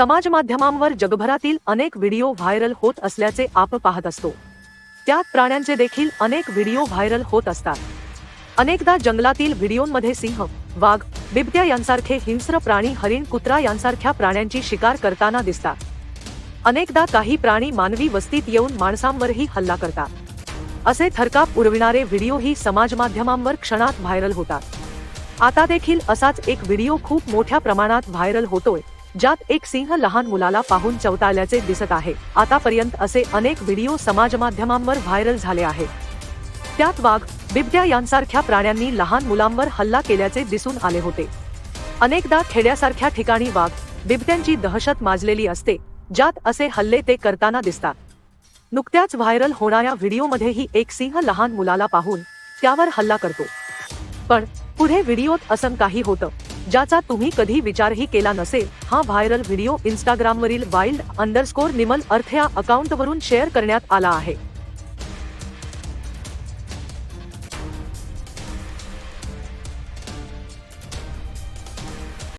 समाज माध्यमांवर जगभरातील अनेक व्हिडिओ व्हायरल होत असल्याचे आप पाहत असतो. त्यात प्राण्यांचे देखील अनेक व्हिडिओ व्हायरल होत असतात. अनेकदा जंगलातील व्हिडिओमध्ये सिंह वाघ बिबट्या यांसारखे हिंस्र प्राणी हरिण कुत्रा यांसारख्या प्राण्यांची शिकार करताना दिसतात. अनेकदा काही प्राणी मानवी वस्तीत येऊन माणसांवरही हल्ला करतात. असे थरकाप उडविणारे व्हिडिओही समाज माध्यमांवर क्षणात व्हायरल होतात. आता देखील असाच एक व्हिडिओ खूप मोठ्या प्रमाणात व्हायरल होतोय. ज्यात एक सिंह लहान मुलाला पाहून चवताळल्याचे दिसत आहे. आतापर्यंत असे अनेक व्हिडिओ समाज माध्यमांवर व्हायरल झाले आहेत. त्यात वाघ बिबट्या यांसारख्या प्राण्यांनी लहान मुलांवर हल्ला केल्याचे दिसून आले होते. अनेकदा खेड्यासारख्या ठिकाणी वाघ बिबट्यांची दहशत माजलेली असते ज्यात असे हल्ले ते करताना दिसतात. नुकत्याच व्हायरल होणाऱ्या व्हिडिओमध्येही एक सिंह लहान मुलाला पाहून त्यावर हल्ला करतो. पण पुढे व्हिडिओत असं काही होतं. ज्याचा तुम्ही कधी विचारही केला नसेल हा व्हायरल व्हिडिओ इंस्टाग्रामवरील वाईल्ड अंडरस्कोर निमल अर्थ या अकाउंटवरून शेअर करण्यात आला आहे.